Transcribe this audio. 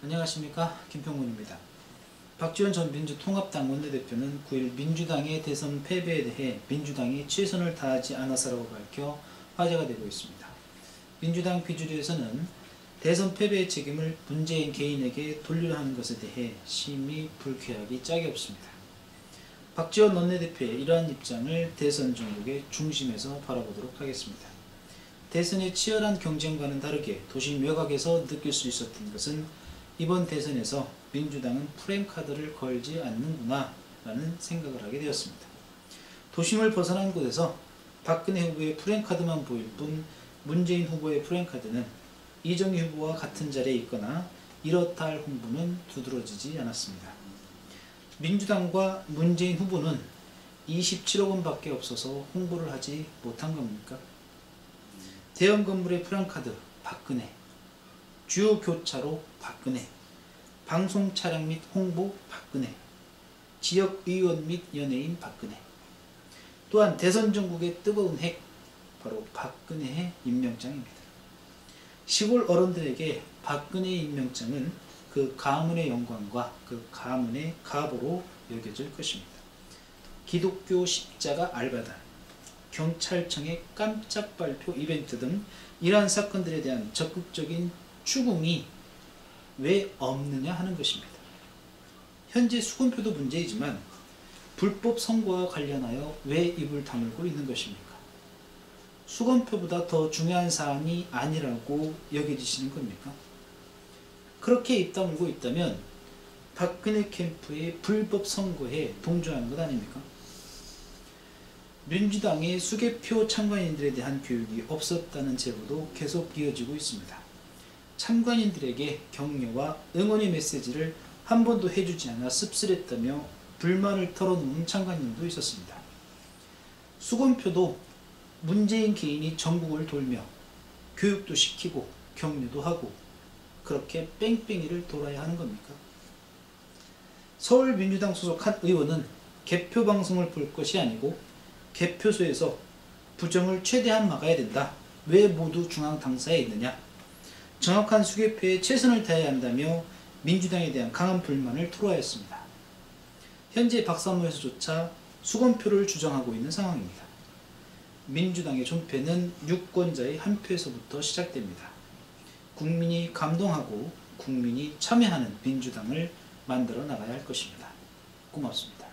안녕하십니까 김평문입니다. 박지원 전 민주통합당 원내대표는 9일 민주당의 대선 패배에 대해 민주당이 최선을 다하지 않아서라고 밝혀 화제가 되고 있습니다. 민주당 비주류에서는 대선 패배의 책임을 문재인 개인에게 돌리려 하는 것에 대해 심히 불쾌하기 짝이 없습니다. 박지원 원내대표의 이러한 입장을 대선 전국의 중심에서 바라보도록 하겠습니다. 대선의 치열한 경쟁과는 다르게 도심 외곽에서 느낄 수 있었던 것은 이번 대선에서 민주당은 프레임카드를 걸지 않는구나 라는 생각을 하게 되었습니다. 도심을 벗어난 곳에서 박근혜 후보의 프레임카드만 보일 뿐 문재인 후보의 프레임카드는 이정희 후보와 같은 자리에 있거나 이렇다 할 홍보는 두드러지지 않았습니다. 민주당과 문재인 후보는 27억 원밖에 없어서 홍보를 하지 못한 겁니까? 대형 건물의 프랑카드 박근혜 주요 교차로 박근혜 방송 차량 및 홍보 박근혜 지역 의원 및 연예인 박근혜 또한 대선 전국의 뜨거운 핵 바로 박근혜의 임명장입니다. 시골 어른들에게 박근혜의 임명장은 그 가문의 영광과 그 가문의 가보로 여겨질 것입니다. 기독교 십자가 알바단 경찰청의 깜짝 발표 이벤트 등 이러한 사건들에 대한 적극적인 추궁이 왜 없느냐 하는 것입니다. 현재 수건표도 문제이지만 불법 선거와 관련하여 왜 입을 다물고 있는 것입니까? 수건표보다 더 중요한 사안이 아니라고 여겨지시는 겁니까? 그렇게 입 다물고 있다면 박근혜 캠프의 불법 선거에 동조하는 것 아닙니까? 민주당의 수개표 참관인들에 대한 교육이 없었다는 제보도 계속 이어지고 있습니다. 참관인들에게 격려와 응원의 메시지를 한 번도 해주지 않아 씁쓸했다며 불만을 털어놓은 참관인도 있었습니다. 수건표도 문재인 개인이 전국을 돌며 교육도 시키고 격려도 하고 그렇게 뺑뺑이를 돌아야 하는 겁니까? 서울민주당 소속 한 의원은 개표 방송을 볼 것이 아니고 개표소에서 부정을 최대한 막아야 된다. 왜 모두 중앙 당사에 있느냐? 정확한 수개표에 최선을 다해야 한다며 민주당에 대한 강한 불만을 토로하였습니다. 현재 박사모에서조차 수건표를 주장하고 있는 상황입니다. 민주당의 존폐는 유권자의 한 표에서부터 시작됩니다. 국민이 감동하고 국민이 참여하는 민주당을 만들어 나가야 할 것입니다. 고맙습니다.